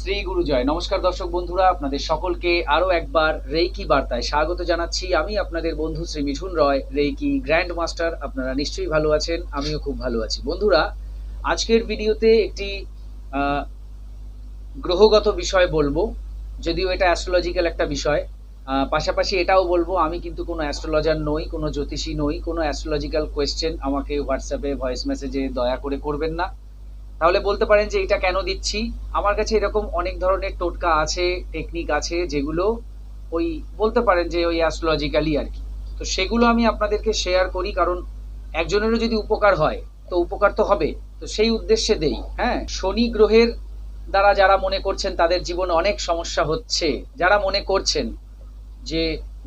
শ্রী গুরু জয়। নমস্কার দর্শক বন্ধুরা, আপনাদের সকলকে আরও একবার রেইকি বার্তায় স্বাগত জানাচ্ছি। আমি আপনাদের বন্ধু Shri Mithun Roy, reiki grand master আপনারা নিশ্চয়ই ভালো আছেন, আমিও খুব ভালো আছি। বন্ধুরা, আজকের ভিডিওতে একটি গ্রহগত বিষয় বলব। যদিও এটা অ্যাস্ট্রোলজিক্যাল একটা বিষয় পাশাপাশি এটাও বলব, আমি কিন্তু কোনো অ্যাস্ট্রোলজার নই, কোনো জ্যোতিষী নই, কোনো অ্যাস্ট্রোলজিক্যাল কোয়েশ্চেন আমাকে হোয়াটসঅ্যাপে ভয়েস মেসেজে দয়া করে করবেন না। তাহলে বলতে পারেন যে এটা কেন দিচ্ছি? আমার কাছে এরকম অনেক ধরনের টোটকা আছে টেকনিক আছে, যেগুলো ওই বলতে পারেন যে ওই অ্যাস্ট্রোলজিক্যালি আর কি। তো সেগুলো আমি আপনাদেরকে শেয়ার করি, কারণ একজনেরও যদি উপকার হয়, তো উপকার তো হবে। তো সেই উদ্দেশ্যে দেই হ্যাঁ? শনি গ্রহের দ্বারা যারা মনে করছেন তাদের জীবনে অনেক সমস্যা হচ্ছে, যারা মনে করছেন যে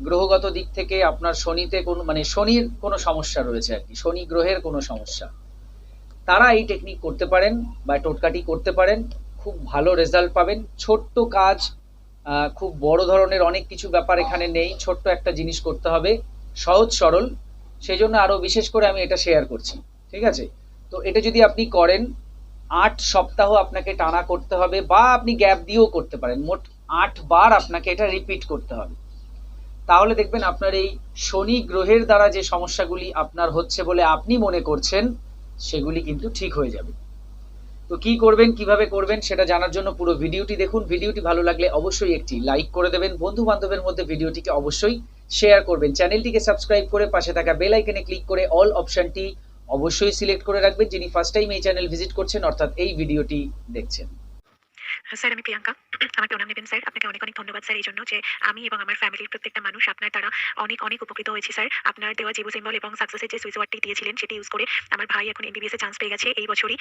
গ্রহগত দিক থেকে আপনার শনিতে কোন মানে শনির কোনো সমস্যা রয়েছে আর কি, শনি গ্রহের কোনো সমস্যা। তারা এই টেকনিক করতে পারেন বা টোটকাটি করতে পারেন, খুব ভালো রেজাল্ট পাবেন। ছোট্ট কাজ খুব বড় ধরনের অনেক কিছু ব্যাপার এখানে নেই, ছোট্ট একটা জিনিস করতে হবে, সহজ সরল। সেই জন্য আরও বিশেষ করে আমি এটা শেয়ার করছি, ঠিক আছে? তো এটা যদি আপনি করেন, আট সপ্তাহ আপনাকে টানা করতে হবে বা আপনি গ্যাপ দিয়েও করতে পারেন, মোট আট বার আপনাকে এটা রিপিট করতে হবে। তাহলে দেখবেন আপনার এই শনি গ্রহের দ্বারা যে সমস্যাগুলি আপনার হচ্ছে বলে আপনি মনে করছেন সেগুলি কিন্তু ঠিক হয়ে যাবে। তো কি করবেন, কীভাবে করবেন সেটা জানার জন্য পুরো ভিডিওটি দেখুন। ভিডিওটি ভালো লাগলে অবশ্যই একটি লাইক করে দেবেন। বন্ধু বান্ধবের মধ্যে ভিডিওটিকে অবশ্যই শেয়ার করবেন। চ্যানেলটিকে সাবস্ক্রাইব করে পাশে থাকা বেল আইকনে ক্লিক করে অল অপশনটি অবশ্যই সিলেক্ট করে রাখবেন, যিনি ফার্স্ট টাইম এই চ্যানেল ভিজিট করছেন, অর্থাৎ এই ভিডিওটি দেখছেন। স্যার আমি প্রিয়াঙ্কা। আমাকে ওনাম নেবেন, স্যার। আপনাকে অনেক অনেক ধন্যবাদ, স্যার, এই জন্য যে আমি এবং আমার ফ্যামিলির প্রত্যেকটা মানুষ আপনার দ্বারা অনেক অনেক উপকৃত হয়েছি, স্যার। আপনার দেওয়া জিবু সিম্বল এবং সাকসেসের যে সুইচ ওয়ার্ডটি দিয়েছিলেন, সেটি ইউজ করে আমার ভাই এখন এমবিবিএস চান্স পেয়ে গেছে এই বছরই।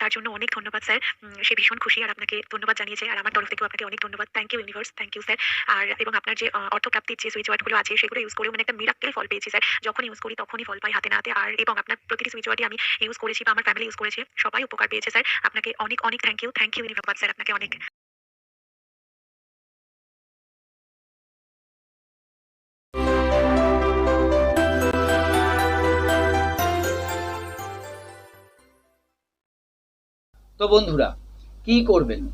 তার জন্য অনেক ধন্যবাদ, স্যার। সে ভীষণ খুশি আর আপনাকে ধন্যবাদ জানিয়েছে। আর আমার তরফ থেকেও আপনাকে অনেক ধন্যবাদ। Thank you universe thank you sir. আর, এবং আপনার যে অর্থপ্রাপ্তির যে সুইচ ওয়ার্ডগুলো আছে, সেগুলো ইউজ করেও মানে একটা মিরাক্কেল ফল পেয়েছি, স্যার। যখন ইউজ করি, তখনই ফল পাই হাতে নাতে। আর, এবং আপনার প্রতিটি সুইচ ওয়ার্ডই আমি ইউজ করেছি বা আমার ফ্যামিলি ইউজ করেছে। সবাই উপকার পেয়েছে, স্যার। আপনাকে অনেক অনেক থ্যাংক ইউ থ্যাংক ইউ ধন্যবাদ স্যার। আপনাকে অনেক তো বন্ধুরা, কি করবেন?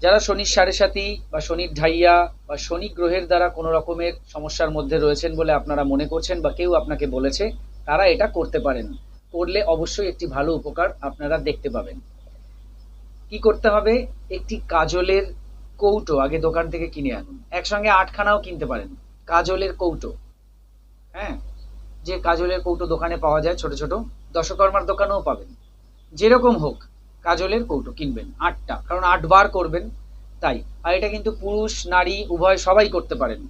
যারা শনির সাড়ে সাথী বা শনির ঢাইয়া বা শনি গ্রহের দ্বারা কোনো রকমের সমস্যার মধ্যে রয়েছেন বলে আপনারা মনে করছেন বা কেউ আপনাকে বলেছে, তারা এটা করতে পারেন। করলে অবশ্যই একটি ভালো উপকার আপনারা দেখতে পাবেন। কি করতে হবে? একটি কাজলের কৌটো আগে দোকান থেকে কিনে আনুন। একসঙ্গে আটখানাও কিনতে পারেন। কাজলের কৌটো। হ্যাঁ? যে কাজলের কৌটো দোকানে পাওয়া যায় ছোট ছোট, দশকর্মার দোকানেও পাবেন। যেরকম হোক কাজলের কৌটো কিনবেন, আটটা। কারণ আট বার করবেন, তাই। আর এটা কিন্তু পুরুষ, নারী, উভয় সবাই করতে পারেন।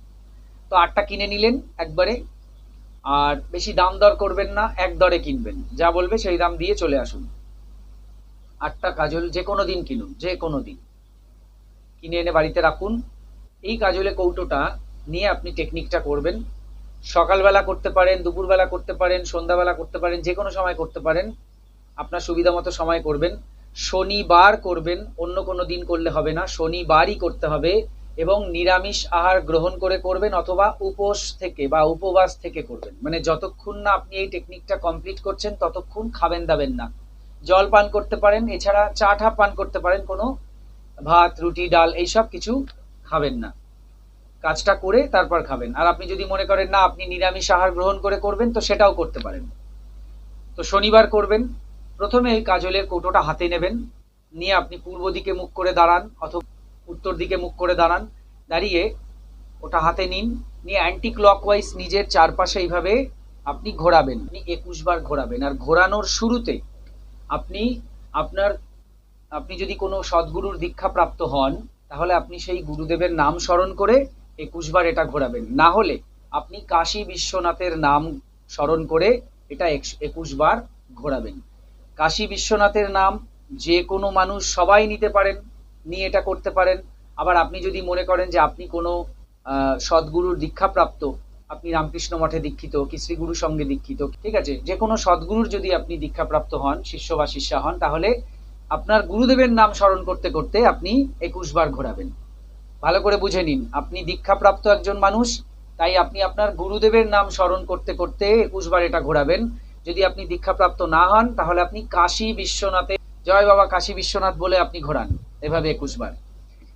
তো আটটা কিনে নিলেন একবারে। আর বেশি দাম দর করবেন না, এক দরে কিনবেন। যা বলবে সেই দাম দিয়ে চলে আসুন। আটটা কাজল যে কোনো দিন কিনুন, যে কোনো দিন। কিনে এনে বাড়িতে রাখুন। এই কাজলের কৌটোটা নিয়ে আপনি টেকনিকটা করবেন। সকালবেলা করতে পারেন, দুপুরবেলা করতে পারেন, সন্ধ্যাবেলা করতে পারেন, যে কোনো সময় করতে পারেন। আপনার সুবিধা মতো সময় করবেন। শনিবার করবেন, অন্য কোনো দিন করলে হবে না, শনিবারই করতে হবে এবং নিরামিষ আহার গ্রহণ করে করবেন অথবা উপোস থেকে বা উপবাস থেকে করবেন। মানে যতক্ষণ না আপনি এই টেকনিকটা কমপ্লিট করছেন, ততক্ষণ খাবেন দাবেন না। জল পান করতে পারেন, এছাড়া চা টা পান করতে পারেন, কোনো ভাত, রুটি, ডাল এইসব কিছু খাবেন না। কাজটা করে তারপর খাবেন। আর আপনি যদি মনে করেন, না, আপনি নিরামিষ আহার গ্রহণ করে করবেন, তো সেটাও করতে পারেন। তো শনিবার করবেন প্রথমে কাজলের কৌটোটা হাতে নেবেন। নিয়ে আপনি পূর্ব দিকে মুখ করে দাঁড়ান অথবা উত্তর দিকে মুখ করে দাঁড়ান। দাঁড়িয়ে ওটা হাতে নিন। নিয়ে অ্যান্টি ক্লকওয়াইজ নিজের চারপাশে এইভাবে আপনি ঘোরাবেন। আপনি একুশ বার ঘোরাবেন। আর ঘোরানোর শুরুতে আপনি আপনার, আপনি যদি কোনো সদ্গুরুর দীক্ষা প্রাপ্ত হন, তাহলে আপনি সেই গুরুদেবের নাম স্মরণ করে একুশ বার এটা ঘোরাবেন। না হলে আপনি কাশী বিশ্বনাথের নাম স্মরণ করে এটা একুশ বার ঘোরাবেন। কাশী বিশ্বনাথের নাম যে কোনো মানুষ সবাই নিতে পারেন, নিয়ে এটা করতে পারেন। আবার আপনি যদি মনে করেন যে আপনি কোনো সদ্গুরুর দীক্ষাপ্রাপ্ত, আপনি রামকৃষ্ণ মঠে দীক্ষিত কি শ্রীগুরু সঙ্গে দীক্ষিত, ঠিক আছে? যে কোনো সদ্গুরুর যদি আপনি দীক্ষাপ্রাপ্ত হন শিষ্য বা শিষ্যা হন, তাহলে আপনার গুরুদেবের নাম স্মরণ করতে করতে আপনি একুশ বার ঘোরাবেন। ভালো করে বুঝে নিন, আপনি দীক্ষাপ্রাপ্ত একজন মানুষ, তাই আপনি আপনার গুরুদেবের নাম স্মরণ করতে করতে একুশ বার এটা ঘোরাবেন। যদি আপনি দীক্ষাপ্রাপ্ত না হন, তাহলে আপনি কাশী বিশ্বনাথে জয় বাবা কাশী বিশ্বনাথ বলে আপনি ঘোরান, এভাবে একুশ বার।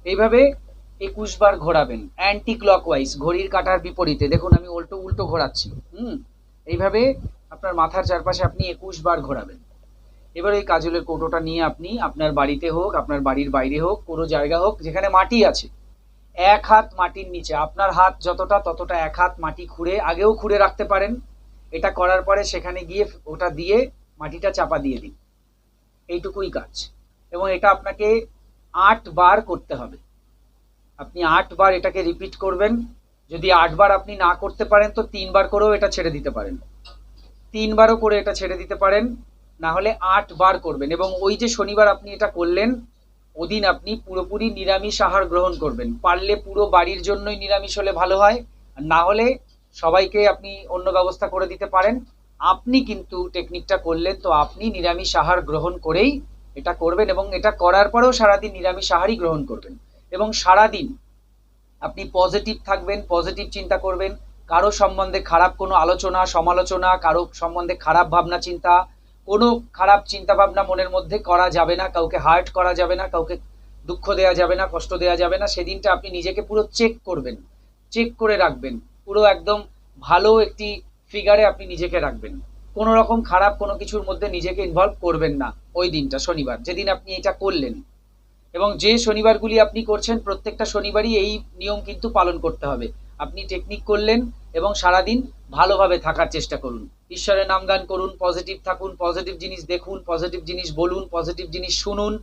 এইভাবে একুশ বার ঘোরাবেন অ্যান্টি ক্লকওয়াইজ ঘড়ির কাঁটার বিপরীতে। দেখুন, আমি উল্টো উল্টো ঘোরাচ্ছি, হুম? এইভাবে আপনার মাথার চারপাশে আপনি একুশ বার ঘোরাবেন। এবার এই কাজলের কৌটোটা নিয়ে আপনি আপনার বাড়িতে হোক, আপনার বাড়ির বাইরে হোক, কোনো জায়গা হোক, যেখানে মাটি আছে, এক হাত মাটির নিচে, আপনার হাত যতটা, ততটা এক হাত মাটি খুঁড়ে আগেও খুঁড়ে রাখতে পারেন। এটা করার পরে সেখানে গিয়ে ওটা দিয়ে মাটিটা চাপা দিয়ে দিন। এইটুকুই কাজ। এবং এটা আপনাকে আট বার করতে হবে। আপনি আট বার এটাকে রিপিট করবেন। যদি আটবার আপনি না করতে পারেন, তো তিনবার করেও এটা ছেড়ে দিতে পারেন। তিনবারও করে এটা ছেড়ে দিতে পারেন। না হলে আট বার করবেন। এবং ওই যে শনিবার আপনি এটা করলেন, ওদিন আপনি পুরোপুরি নিরামিষ আহার গ্রহণ করবেন। পারলে পুরো বাড়ির জন্যই নিরামিষ হলে ভালো হয়। আর না হলে সবাইকে আপনি অন্য ব্যবস্থা করে দিতে পারেন। আপনি কিন্তু টেকনিকটা করলেন, তো আপনি নিরামিষ আহার গ্রহণ করেই এটা করবেন এবং এটা করার পরেও সারাদিন নিরামিষ আহারই গ্রহণ করবেন। এবং সারাদিন আপনি পজিটিভ থাকবেন পজিটিভ চিন্তা করবেন, কারও সম্বন্ধে খারাপ কোনো আলোচনা, সমালোচনা, কারও সম্বন্ধে খারাপ ভাবনা, চিন্তা, কোনো খারাপ চিন্তা ভাবনা মনের মধ্যে করা যাবে না, কাউকে হার্ট করা যাবে না, কাউকে দুঃখ দেওয়া যাবে না, কষ্ট দেওয়া যাবে না, সেদিনটা আপনি নিজেকে পুরো চেক করবেন চেক করে রাখবেন। পুরো একদম ভালো একটি ফিগারে আপনি নিজেকে রাখবেন। কোনো রকম খারাপ কোনো কিছুর মধ্যে নিজেকে ইনভলভ করবেন না ওই দিনটা, শনিবার। যেদিন আপনি এটা করলেন। এবং যে শনিবারগুলি আপনি করছেন, প্রত্যেকটা শনিবারই এই নিয়ম কিন্তু পালন করতে হবে। আপনি টেকনিক করলেন এবং সারাদিন ভালোভাবে থাকার চেষ্টা করুন। ঈশ্বরের নামগান করুন পজিটিভ থাকুন পজিটিভ জিনিস দেখুন পজিটিভ জিনিস বলুন পজিটিভ জিনিস শুনুন,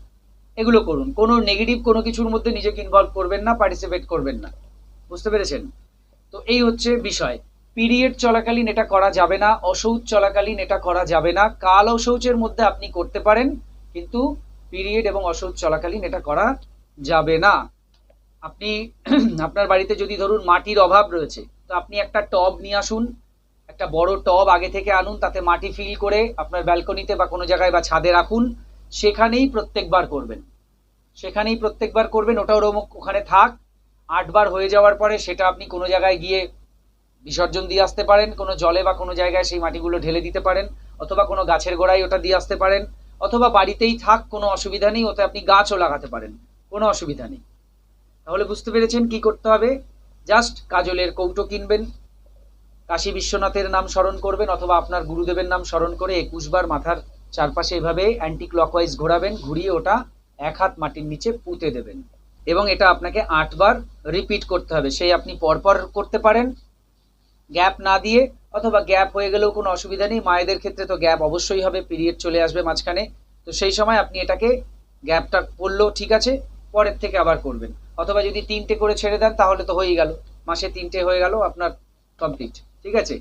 এগুলো করুন। কোনো নেগেটিভ কোনো কিছুর মধ্যে নিজেকে ইনভলভ করবেন না পার্টিসিপেট করবেন না। বুঝতে পেরেছেন? তো এই হচ্ছে বিষয়। পিরিয়ড চলাকালীন এটা করা যাবে না অশৌচ চলাকালীন এটা করা যাবে না। কাল অশৌচের মধ্যে আপনি করতে পারেন, কিন্তু পিরিয়ড এবং অশৌচ চলাকালীন এটা করা যাবে না। আপনি আপনার বাড়িতে যদি ধরুন মাটির অভাব রয়েছে, তো আপনি একটা টব নিয়ে আসুন, একটা বড় টব আগে থেকে আনুন, তাতে মাটি ফিল করে আপনার ব্যালকনিতে বা কোনো জায়গায় বা ছাদে রাখুন, সেখানেই প্রত্যেকবার করবেন। সেখানেই প্রত্যেকবার করবেন ওটা ওরম ওখানে থাক। আটবার হয়ে যাওয়ার পরে সেটা আপনি কোনো জায়গায় গিয়ে বিসর্জন দিয়ে আসতে পারেন, কোনো জলে বা কোনো জায়গায় সেই মাটিগুলো ঢেলে দিতে পারেন, অথবা কোনো গাছের গোড়ায় ওটা দিয়ে আসতে পারেন, অথবা বাড়িতেই থাক, কোনো অসুবিধা নেই, ওতে আপনি গাছও লাগাতে পারেন, কোনো অসুবিধা নেই। তাহলে বুঝতে পেরেছেন কি করতে হবে? জাস্ট কাজলের কৌটো কিনবেন, কাশী বিশ্বনাথের নাম স্মরণ করবেন, অথবা আপনার গুরুদেবের নাম স্মরণ করে একুশ বার মাথার চারপাশে এভাবে অ্যান্টি ক্লকওয়াইজ ঘোরাবেন, ঘুরিয়ে ওটা এক হাত মাটির নিচে পুঁতে দেবেন। এবং এটা আপনাকে আটবার রিপিট করতে হবে। সেই আপনি পরপর করতে পারেন। গ্যাপ না দিয়ে অথবা গ্যাপ হয়ে গেলেও কোনো অসুবিধা নেই। মায়েদের ক্ষেত্রে তো গ্যাপ অবশ্যই হবে। পিরিয়ড চলে আসবে মাঝখানে। তো সেই সময় আপনি এটাকে গ্যাপটা পড়লেও ঠিক আছে, পরের থেকে আবার করবেন। অথবা যদি তিনটে করে ছেড়ে দেন, তাহলে তো হয়েই গেল। মাসে তিনটে হয়ে গেল, আপনার কমপ্লিট ঠিক আছে?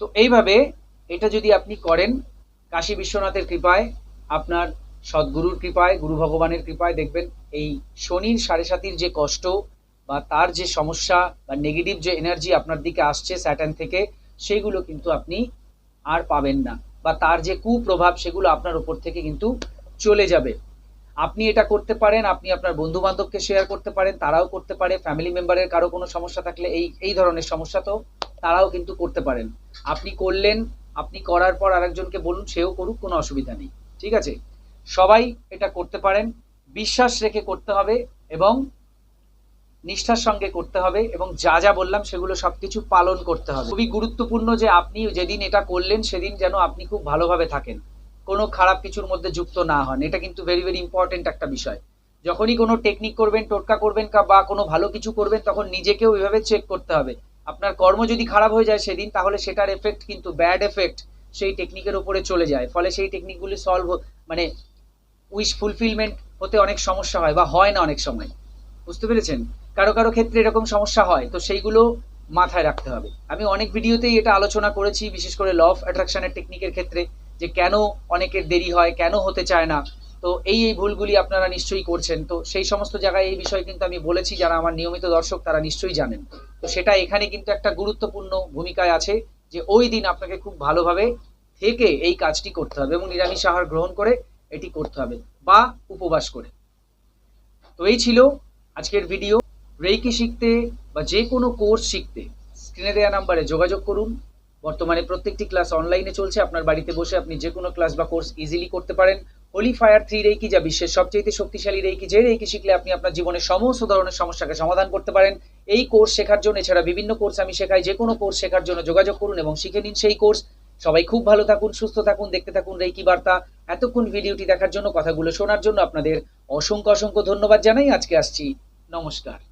তো এইভাবে এটা যদি আপনি করেন, কাশী বিশ্বনাথের কৃপায় আপনার সদ্গুরুর কৃপায়, গুরু ভগবানের কৃপায় দেখবেন এই শনির সাড়ে সাতির যে কষ্ট বা তার যে সমস্যা বা নেগেটিভ যে এনার্জি আপনার দিকে আসছে স্যাটার্ন থেকে, সেগুলো কিন্তু আপনি আর পাবেন না বা তার যে কুপ্রভাব সেগুলো আপনার উপর থেকে কিন্তু চলে যাবে। আপনি এটা করতে পারেন, আপনি আপনার বন্ধু বান্ধবকে শেয়ার করতে পারেন, তারাও করতে পারে ফ্যামিলি মেম্বারের কারও কোনো সমস্যা থাকলে এই এই ধরনের সমস্যা তো তারাও কিন্তু করতে পারেন। আপনি করলেন, আপনি করার পর আরেকজনকে বলুন, সেও করুক, কোনো অসুবিধা নেই। ঠিক আছে? সবাই এটা করতে পারেন, বিশ্বাস রেখে করতে হবে এবং নিষ্ঠার সঙ্গে করতে হবে এবং যা যা বললাম সেগুলো সবকিছু পালন করতে হবে। খুবই গুরুত্বপূর্ণ যে আপনি যেদিন এটা করলেন সেদিন যেন আপনি খুব ভালোভাবে থাকেন। কোনো খারাপ কিছুর মধ্যে যুক্ত না হন। এটা কিন্তু ভেরি ভেরি ইম্পর্টেন্ট একটা বিষয়। যখনই কোনো টেকনিক করবেন, টোটকা করবেন বা কোনো ভালো কিছু করবেন, তখন নিজেকেও ওইভাবে চেক করতে হবে। আপনার কর্ম যদি খারাপ হয়ে যায় সেদিন, তাহলে সেটার এফেক্ট কিন্তু ব্যাড এফেক্ট সেই টেকনিকের উপরে চলে যায়। ফলে সেই টেকনিকগুলি সলভ মানে উইশ ফুলফিলমেন্ট হতে অনেক সমস্যা হয় বা হয় না অনেক সময়। বুঝতে পেরেছেন? কারও কারও ক্ষেত্রে এরকম সমস্যা হয়, তো সেইগুলো মাথায় রাখতে হবে। আমি অনেক ভিডিওতেই এটা আলোচনা করেছি, বিশেষ করে ল অফ অ্যাট্রাকশনের টেকনিকের ক্ষেত্রে, যে কেন অনেকের দেরি হয়, কেন হতে চায় না। তো এই এই ভুলগুলি আপনারা নিশ্চয়ই করছেন। তো সেই সমস্ত জায়গায় এই বিষয়ে কিন্তু আমি বলেছি, যারা আমার নিয়মিত দর্শক, তারা নিশ্চয়ই জানেন। তো সেটা এখানে কিন্তু একটা গুরুত্বপূর্ণ ভূমিকায় আছে, যে ওই দিন আপনাকে খুব ভালোভাবে থেকে এই কাজটি করতে হবে এবং নিরামিষ আহার গ্রহণ করে এটি করতে হবে, বা উপবাস করে। তো এই ছিল আজকের ভিডিও রেইকি শিখতে বা যে কোনো কোর্স শিখতে স্ক্রিনে দেওয়া নাম্বারে যোগাযোগ করুন। বর্তমানে প্রত্যেকটি ক্লাস অনলাইনে চলছে। আপনার বাড়িতে বসে আপনি যে কোনো ক্লাস বা কোর্স ইজিলি করতে পারেন। হোলি ফায়ার থ্রি রেকি যা বিশ্বের সবচেয়ে শক্তিশালী রেকি যে রেকি শিখলে আপনি আপনার জীবনের সমস্ত ধরনের সমস্যাকে সমাধান করতে পারেন। এই কোর্স শেখার জন্য, এছাড়া বিভিন্ন কোর্স আমি শেখাই, যে কোনো কোর্স শেখার জন্য যোগাযোগ করুন এবং শিখে নিন সেই কোর্স সবাই খুব ভালো থাকুন, সুস্থ থাকুন, দেখতে থাকুন রেকি বার্তা। এতক্ষণ ভিডিওটি দেখার জন্য, কথাগুলো শোনার জন্য আপনাদের অসংখ্য অসংখ্য ধন্যবাদ জানাই। আজকে আসছি। নমস্কার।